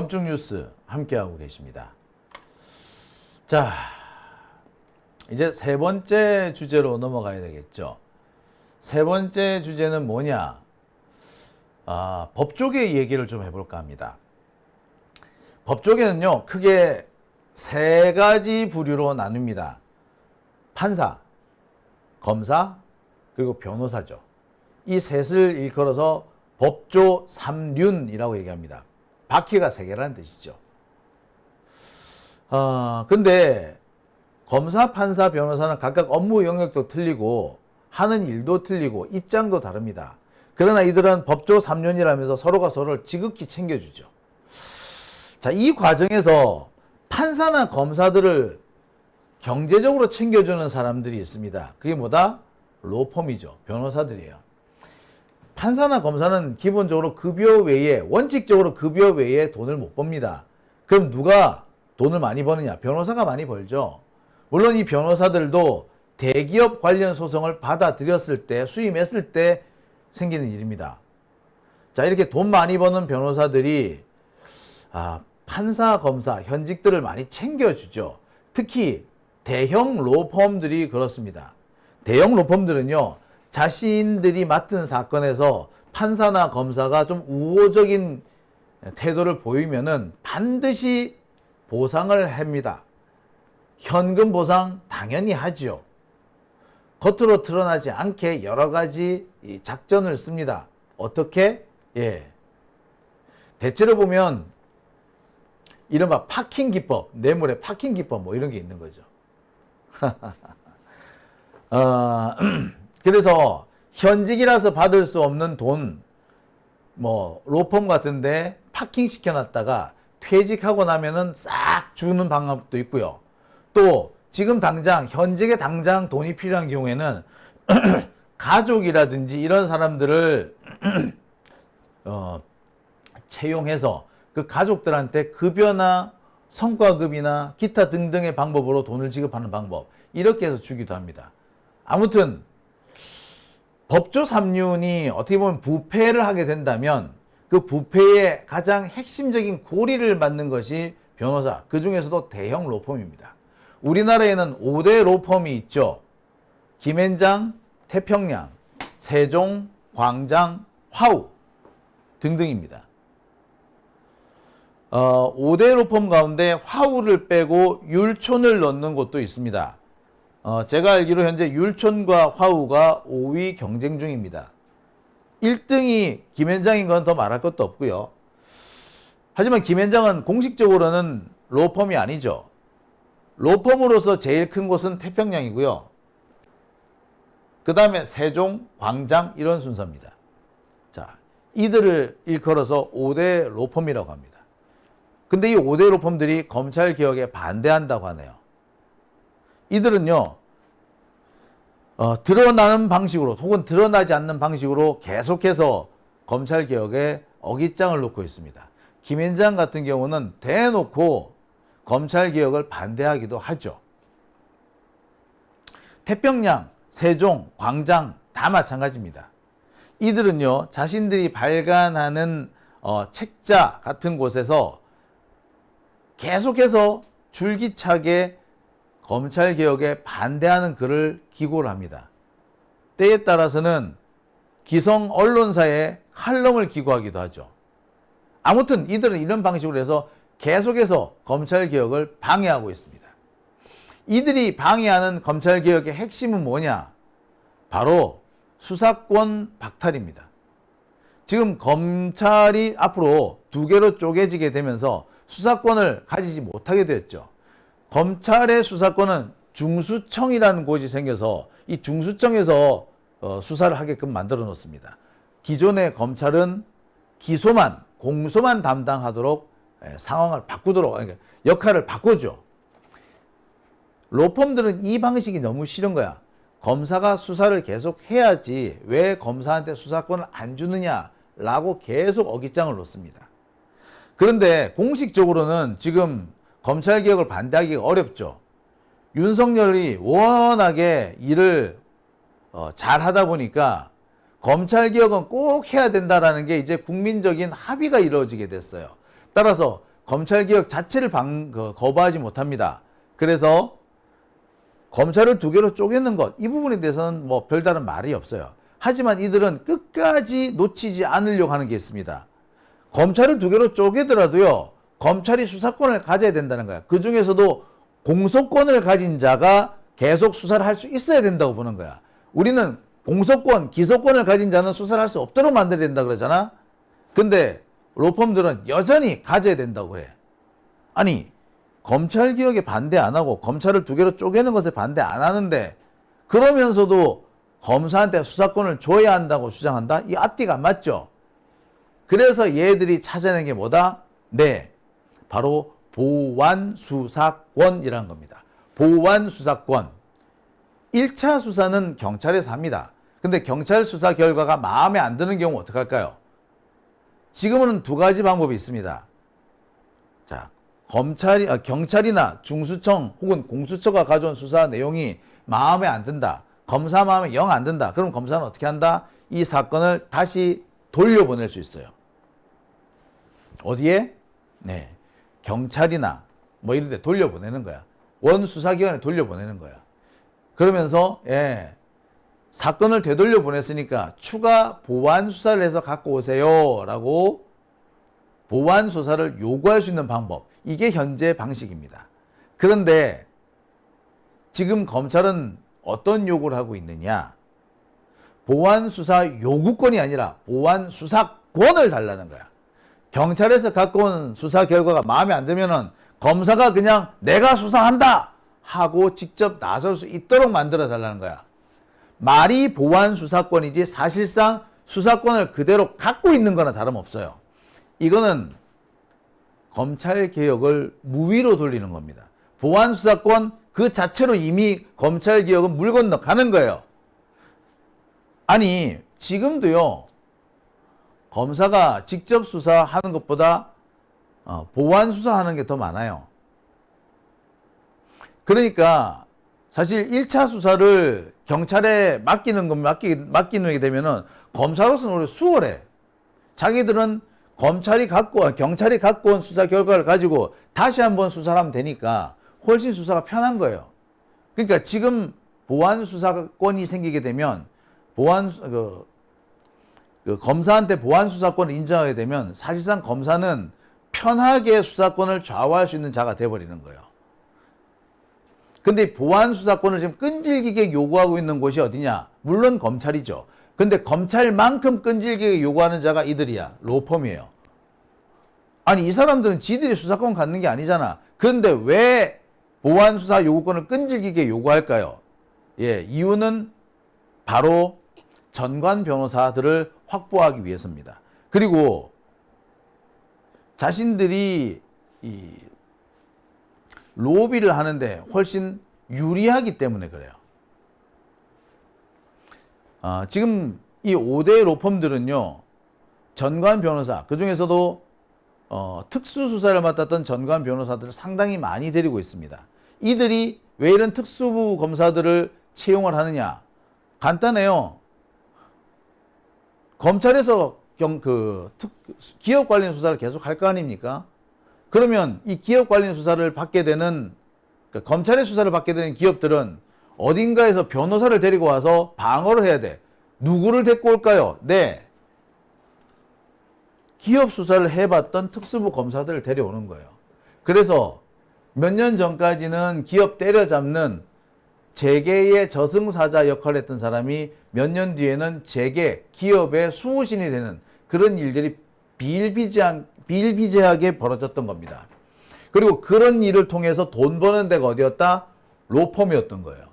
오밤중 뉴스 함께하고 계십니다. 자, 이제 세 번째 주제로 넘어가야 되겠죠. 세 번째 주제는 뭐냐? 아, 법조계 얘기를 좀 해볼까 합니다. 법조계는요, 크게 세 가지 부류로 나눕니다. 판사, 검사, 그리고 변호사죠. 이 셋을 일컬어서 법조 삼륜이라고 얘기합니다. 바퀴가 세 개라는 뜻이죠. 아, 근데 검사, 판사, 변호사는 각각 업무 영역도 틀리고 하는 일도 틀리고 입장도 다릅니다. 그러나 이들은 법조 3년이라면서 서로가 서로를 지극히 챙겨주죠. 자, 이 과정에서 판사나 검사들을 경제적으로 챙겨주는 사람들이 있습니다. 그게 뭐다? 로펌이죠. 변호사들이에요. 판사나 검사는 기본적으로 급여 외에, 원칙적으로 급여 외에 돈을 못 법니다. 그럼 누가 돈을 많이 버느냐? 변호사가 많이 벌죠. 물론 이 변호사들도 대기업 관련 소송을 받아들였을 때, 수임했을 때 생기는 일입니다. 자, 이렇게 돈 많이 버는 변호사들이 아, 판사, 검사, 현직들을 많이 챙겨주죠. 특히 대형 로펌들이 그렇습니다. 대형 로펌들은요, 자신들이 맡은 사건에서 판사나 검사가 좀 우호적인 태도를 보이면은 반드시 보상을 합니다. 현금 보상 당연히 하죠. 겉으로 드러나지 않게 여러 가지 이 작전을 씁니다. 어떻게? 예. 대체로 보면 이른바 파킹 기법, 뇌물의 파킹 기법 뭐 이런 게 있는 거죠. 어, 그래서 현직이라서 받을 수 없는 돈, 뭐 로펌 같은데 파킹 시켜놨다가 퇴직하고 나면은 싹 주는 방법도 있고요. 또 지금 당장 현직에 당장 돈이 필요한 경우에는 가족이라든지 이런 사람들을 어, 채용해서 그 가족들한테 급여나 성과급이나 기타 등등의 방법으로 돈을 지급하는 방법 이렇게 해서 주기도 합니다. 아무튼 법조 삼륜이 어떻게 보면 부패를 하게 된다면 그 부패의 가장 핵심적인 고리를 맞는 것이 변호사 그 중에서도 대형 로펌입니다. 우리나라에는 5대 로펌이 있죠. 김앤장, 태평양, 세종, 광장, 화우 등등입니다. 어, 5대 로펌 가운데 화우를 빼고 율촌을 넣는 곳도 있습니다. 어, 제가 알기로 현재 율촌과 화우가 5위 경쟁 중입니다. 1등이 김현장인 건 더 말할 것도 없고요. 하지만 김현장은 공식적으로는 로펌이 아니죠. 로펌으로서 제일 큰 곳은 태평양이고요. 그 다음에 세종, 광장 이런 순서입니다. 자, 이들을 일컬어서 5대 로펌이라고 합니다. 근데 이 5대 로펌들이 검찰 개혁에 반대한다고 하네요. 이들은요, 어, 드러나는 방식으로 혹은 드러나지 않는 방식으로 계속해서 검찰 개혁에 어깃장을 놓고 있습니다. 김현장 같은 경우는 대놓고 검찰 개혁을 반대하기도 하죠. 태평양, 세종, 광장 다 마찬가지입니다. 이들은요 자신들이 발간하는 어, 책자 같은 곳에서 계속해서 줄기차게 검찰 개혁에 반대하는 글을 기고를 합니다. 때에 따라서는 기성 언론사에 칼럼을 기고하기도 하죠. 아무튼 이들은 이런 방식으로 해서 계속해서 검찰 개혁을 방해하고 있습니다. 이들이 방해하는 검찰 개혁의 핵심은 뭐냐? 바로 수사권 박탈입니다. 지금 검찰이 앞으로 두 개로 쪼개지게 되면서 수사권을 가지지 못하게 되었죠. 검찰의 수사권은 중수청이라는 곳이 생겨서 이 중수청에서 어, 수사를 하게끔 만들어 놓습니다. 기존의 검찰은 기소만, 공소만 담당하도록 예, 상황을 바꾸도록, 그러니까 역할을 바꾸죠. 로펌들은 이 방식이 너무 싫은 거야. 검사가 수사를 계속 해야지 왜 검사한테 수사권을 안 주느냐라고 계속 어깃장을 놓습니다. 그런데 공식적으로는 지금 검찰 개혁을 반대하기가 어렵죠. 윤석열이 워낙에 일을 어, 잘 하다 보니까 검찰 개혁은 꼭 해야 된다라는 게 이제 국민적인 합의가 이루어지게 됐어요. 따라서 검찰 개혁 자체를 방, 그, 거부하지 못합니다. 그래서 검찰을 두 개로 쪼개는 것, 이 부분에 대해서는 뭐 별다른 말이 없어요. 하지만 이들은 끝까지 놓치지 않으려고 하는 게 있습니다. 검찰을 두 개로 쪼개더라도요, 검찰이 수사권을 가져야 된다는 거야. 그 중에서도 공소권을 가진 자가 계속 수사를 할 수 있어야 된다고 보는 거야. 우리는 공소권, 기소권을 가진 자는 수사를 할 수 없도록 만들어야 된다 그러잖아. 근데 로펌들은 여전히 가져야 된다고 그래. 아니, 검찰 개혁에 반대 안 하고 검찰을 두 개로 쪼개는 것에 반대 안 하는데 그러면서도 검사한테 수사권을 줘야 한다고 주장한다? 이 앞뒤가 안 맞죠? 그래서 얘들이 찾아낸 게 뭐다? 네. 바로 보완수사권이라는 겁니다. 보완수사권. 1차 수사는 경찰에서 합니다. 근데 경찰 수사 결과가 마음에 안 드는 경우 어떡할까요? 지금은 두 가지 방법이 있습니다. 자, 검찰이, 아, 경찰이나 중수청 혹은 공수처가 가져온 수사 내용이 마음에 안 든다. 검사 마음에 영 안 든다. 그럼 검사는 어떻게 한다? 이 사건을 다시 돌려보낼 수 있어요. 어디에? 네. 경찰이나 뭐 이런 데 돌려보내는 거야. 원 수사기관에 돌려보내는 거야. 그러면서, 예. 사건을 되돌려 보냈으니까 추가 보완 수사를 해서 갖고 오세요. 라고 보완 수사를 요구할 수 있는 방법. 이게 현재 방식입니다. 그런데 지금 검찰은 어떤 요구를 하고 있느냐? 보완 수사 요구권이 아니라 보완 수사권을 달라는 거야. 경찰에서 갖고 온 수사 결과가 마음에 안 들면은 검사가 그냥 내가 수사한다 하고 직접 나설 수 있도록 만들어 달라는 거야. 말이 보완 수사권이지 사실상 수사권을 그대로 갖고 있는 거나 다름없어요. 이거는 검찰 개혁을 무위로 돌리는 겁니다. 보완 수사권 그 자체로 이미 검찰 개혁은 물 건너 가는 거예요. 아니, 지금도요. 검사가 직접 수사하는 것보다 어, 보완 수사하는 게 더 많아요. 그러니까 사실 1차 수사를 경찰에 맡기는 건 맡기, 맡기게 되면은 검사로서는 오히려 수월해. 자기들은 검찰이 갖고, 경찰이 갖고 온 수사 결과를 가지고 다시 한번 수사를 하면 되니까 훨씬 수사가 편한 거예요. 그러니까 지금 보안 수사권이 생기게 되면 보안, 그, 그 검사한테 보안 수사권을 인정하게 되면 사실상 검사는 편하게 수사권을 좌우할 수 있는 자가 돼버리는 거예요. 근데 보안 수사권을 지금 끈질기게 요구하고 있는 곳이 어디냐? 물론 검찰이죠. 근데 검찰만큼 끈질기게 요구하는 자가 이들이야. 로펌이에요. 아니, 이 사람들은 지들이 수사권 갖는 게 아니잖아. 그런데 왜 보안 수사 요구권을 끈질기게 요구할까요? 예, 이유는 바로 전관 변호사들을 확보하기 위해서입니다. 그리고 자신들이 이 로비를 하는데 훨씬 유리하기 때문에 그래요. 아, 지금 이 5대 로펌들은요, 전관 변호사, 그 중에서도 어, 특수수사를 맡았던 전관 변호사들을 상당히 많이 데리고 있습니다. 이들이 왜 이런 특수부 검사들을 채용을 하느냐? 간단해요. 검찰에서 경, 그, 특, 기업 관련 수사를 계속 할 거 아닙니까? 그러면 이 기업 관련 수사를 받게 되는 그러니까 검찰의 수사를 받게 되는 기업들은 어딘가에서 변호사를 데리고 와서 방어를 해야 돼. 누구를 데리고 올까요? 네. 기업 수사를 해봤던 특수부 검사들을 데려오는 거예요. 그래서 몇 년 전까지는 기업 때려잡는 재계의 저승사자 역할을 했던 사람이 몇 년 뒤에는 재계, 기업의 수호신이 되는 그런 일들이 비일비재한, 비일비재하게 벌어졌던 겁니다. 그리고 그런 일을 통해서 돈 버는 데가 어디였다? 로펌이었던 거예요.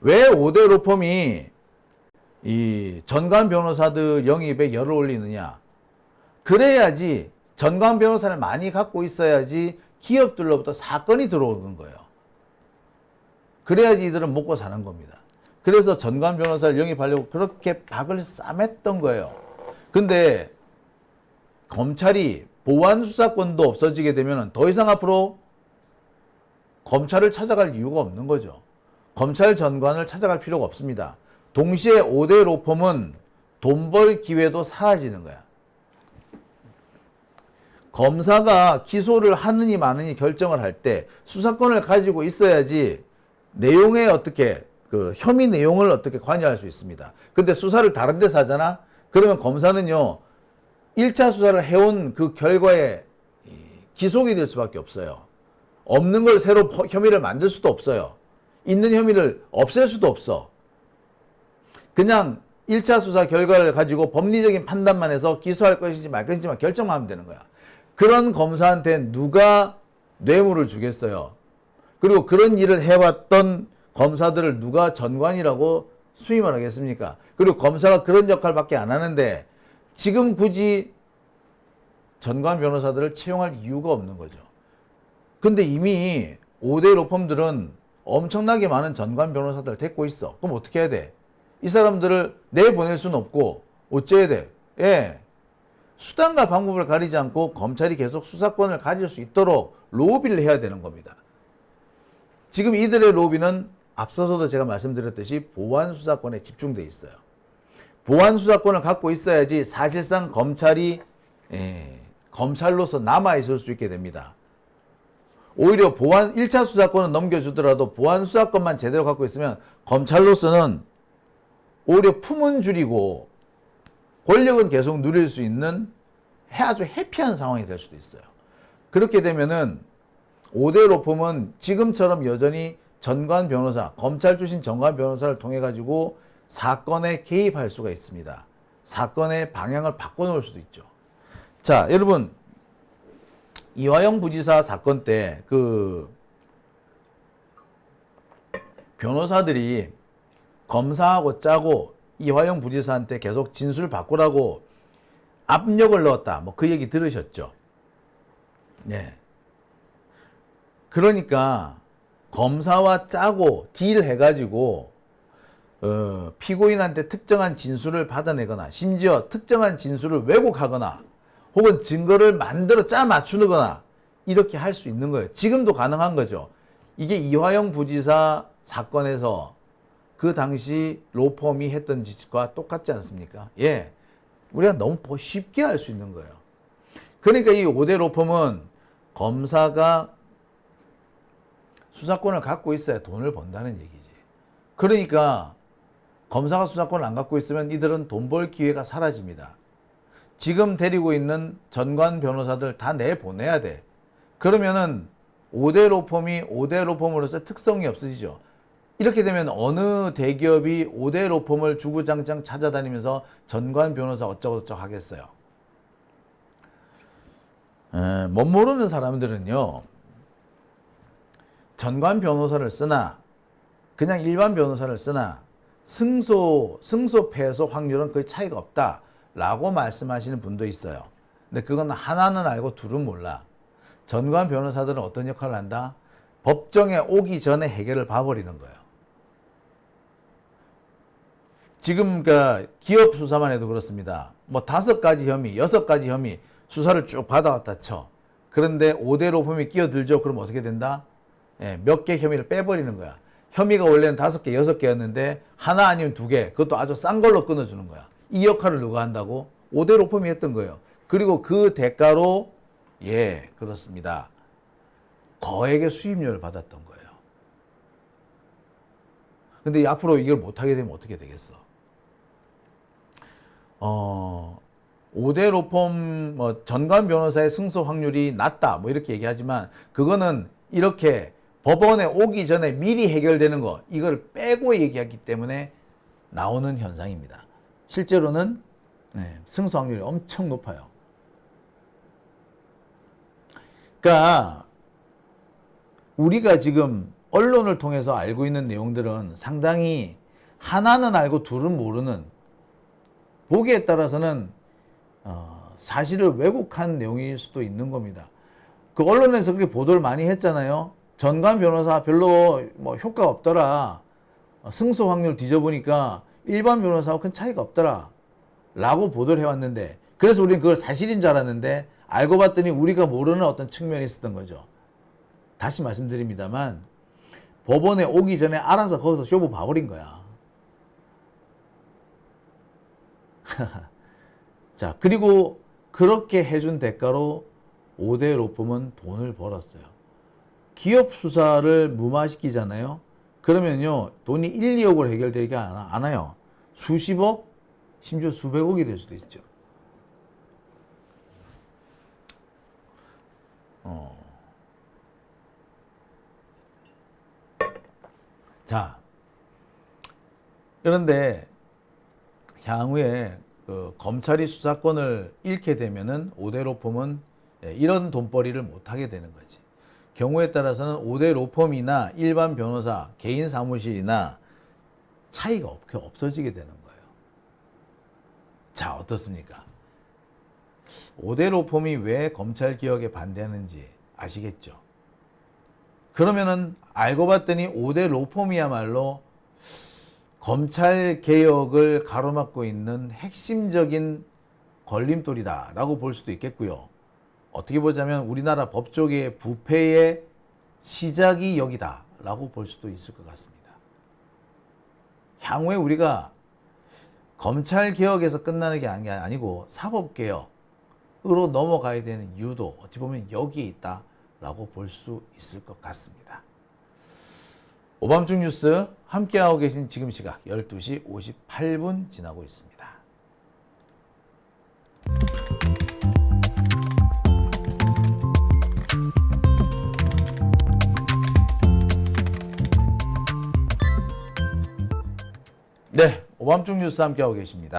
왜 5대 로펌이 이 전관 변호사들 영입에 열을 올리느냐? 그래야지 전관 변호사를 많이 갖고 있어야지 기업들로부터 사건이 들어오는 거예요. 그래야지 이들은 먹고 사는 겁니다. 그래서 전관 변호사를 영입하려고 그렇게 박을 싸맸던 거예요. 근데 검찰이 보안 수사권도 없어지게 되면 더 이상 앞으로 검찰을 찾아갈 이유가 없는 거죠. 검찰 전관을 찾아갈 필요가 없습니다. 동시에 5대 로펌은 돈 벌 기회도 사라지는 거야. 검사가 기소를 하느니 마느니 결정을 할 때 수사권을 가지고 있어야지 내용에 어떻게 그 혐의 내용을 어떻게 관여할 수 있습니다. 근데 수사를 다른 데서 하잖아? 그러면 검사는요, 1차 수사를 해온 그 결과에 이 기속이 될 수밖에 없어요. 없는 걸 새로 퍼- 혐의를 만들 수도 없어요. 있는 혐의를 없앨 수도 없어. 그냥 1차 수사 결과를 가지고 법리적인 판단만 해서 기소할 것인지 말 것인지만 결정만 하면 되는 거야. 그런 검사한테 누가 뇌물을 주겠어요. 그리고 그런 일을 해왔던 검사들을 누가 전관이라고 수임을 하겠습니까? 그리고 검사가 그런 역할밖에 안 하는데 지금 굳이 전관 변호사들을 채용할 이유가 없는 거죠. 근데 이미 5대 로펌들은 엄청나게 많은 전관 변호사들 데리고 있어. 그럼 어떻게 해야 돼? 이 사람들을 내보낼 수는 없고 어째야 돼? 예. 수단과 방법을 가리지 않고 검찰이 계속 수사권을 가질 수 있도록 로비를 해야 되는 겁니다. 지금 이들의 로비는 앞서서도 제가 말씀드렸듯이 보안 수사권에 집중돼 있어요. 보안 수사권을 갖고 있어야지 사실상 검찰이 예, 검찰로서 남아 있을 수 있게 됩니다. 오히려 보안 1차 수사권은 넘겨주더라도 보안 수사권만 제대로 갖고 있으면 검찰로서는 오히려 품은 줄이고 권력은 계속 누릴 수 있는 아주 해피한 상황이 될 수도 있어요. 그렇게 되면은 5대 로펌은 지금처럼 여전히 전관 변호사, 검찰 출신 전관 변호사를 통해 가지고 사건에 개입할 수가 있습니다. 사건의 방향을 바꿔놓을 수도 있죠. 자, 여러분 이화영 부지사 사건 때 그 변호사들이 검사하고 짜고 이화영 부지사한테 계속 진술 바꾸라고 압력을 넣었다. 뭐 그 얘기 들으셨죠? 네. 그러니까 검사와 짜고 딜 해가지고 어, 피고인한테 특정한 진술을 받아내거나 심지어 특정한 진술을 왜곡하거나 혹은 증거를 만들어 짜 맞추거나 이렇게 할 수 있는 거예요. 지금도 가능한 거죠. 이게 이화영 부지사 사건에서 그 당시 로펌이 했던 짓과 똑같지 않습니까? 예. 우리가 너무 쉽게 할 수 있는 거예요. 그러니까 이 5대 로펌은 검사가 수사권을 갖고 있어야 돈을 번다는 얘기지. 그러니까 검사가 수사권을 안 갖고 있으면 이들은 돈 벌 기회가 사라집니다. 지금 데리고 있는 전관 변호사들 다 내보내야 돼. 그러면은 5대 로펌이 5대 로펌으로서 특성이 없어지죠. 이렇게 되면 어느 대기업이 5대 로펌을 주구장창 찾아다니면서 전관 변호사 어쩌고저쩌고 하겠어요. 에, 못 모르는 사람들은요. 전관 변호사를 쓰나 그냥 일반 변호사를 쓰나 승소 승소 패소 확률은 거의 차이가 없다 라고 말씀하시는 분도 있어요. 근데 그건 하나는 알고 둘은 몰라. 전관 변호사들은 어떤 역할을 한다? 법정에 오기 전에 해결을 봐버리는 거예요. 지금 그 기업 수사만 해도 그렇습니다. 뭐 다섯 가지 혐의, 여섯 가지 혐의 수사를 쭉 받아왔다 쳐. 그런데 5대 로펌이 끼어들죠. 그럼 어떻게 된다? 예, 몇 개 혐의를 빼버리는 거야. 혐의가 원래는 다섯 개, 여섯 개였는데 하나 아니면 두 개, 그것도 아주 싼 걸로 끊어주는 거야. 이 역할을 누가 한다고? 5대 로펌이 했던 거예요. 그리고 그 대가로 예, 그렇습니다. 거액의 수임료를 받았던 거예요. 근데 앞으로 이걸 못하게 되면 어떻게 되겠어? 어, 5대 로펌 뭐 전관 변호사의 승소 확률이 낮다 뭐 이렇게 얘기하지만 그거는 이렇게 법원에 오기 전에 미리 해결되는 거 이걸 빼고 얘기하기 때문에 나오는 현상입니다. 실제로는 네, 승소 확률이 엄청 높아요. 그러니까 우리가 지금 언론을 통해서 알고 있는 내용들은 상당히 하나는 알고 둘은 모르는 보기에 따라서는 어, 사실을 왜곡한 내용일 수도 있는 겁니다. 그 언론에서 그렇게 보도를 많이 했잖아요. 전관 변호사 별로 뭐 효과가 없더라. 어, 승소 확률 뒤져보니까 일반 변호사하고 큰 차이가 없더라. 라고 보도를 해왔는데 그래서 우리는 그걸 사실인 줄 알았는데 알고 봤더니 우리가 모르는 어떤 측면이 있었던 거죠. 다시 말씀드립니다만 법원에 오기 전에 알아서 거기서 쇼부 봐버린 거야. 자, 그리고 그렇게 해준 대가로 5대 로펌은 돈을 벌었어요. 기업 수사를 무마시키잖아요. 그러면요, 돈이 1, 2억으로 해결되지 않아, 않아요. 수십억, 심지어 수백억이 될 수도 있죠. 어. 자, 그런데 향후에 그 검찰이 수사권을 잃게 되면은 5대 로펌은 예, 이런 돈벌이를 못 하게 되는 거지. 경우에 따라서는 5대 로펌이나 일반 변호사, 개인 사무실이나 차이가 없, 없어지게 되는 거예요. 자, 어떻습니까? 5대 로펌이 왜 검찰 개혁에 반대하는지 아시겠죠? 그러면은 알고 봤더니 5대 로펌이야말로 검찰 개혁을 가로막고 있는 핵심적인 걸림돌이다라고 볼 수도 있겠고요. 어떻게 보자면 우리나라 법조계의 부패의 시작이 여기다라고 볼 수도 있을 것 같습니다. 향후에 우리가 검찰 개혁에서 끝나는 게 아니- 아니고 사법 개혁으로 넘어가야 되는 이유도 어찌 보면 여기에 있다라고 볼 수 있을 것 같습니다. 오밤중 뉴스 함께하고 계신 지금 시각 12시 58분 지나고 있습니다. 네, 오밤중 뉴스 함께하고 계십니다.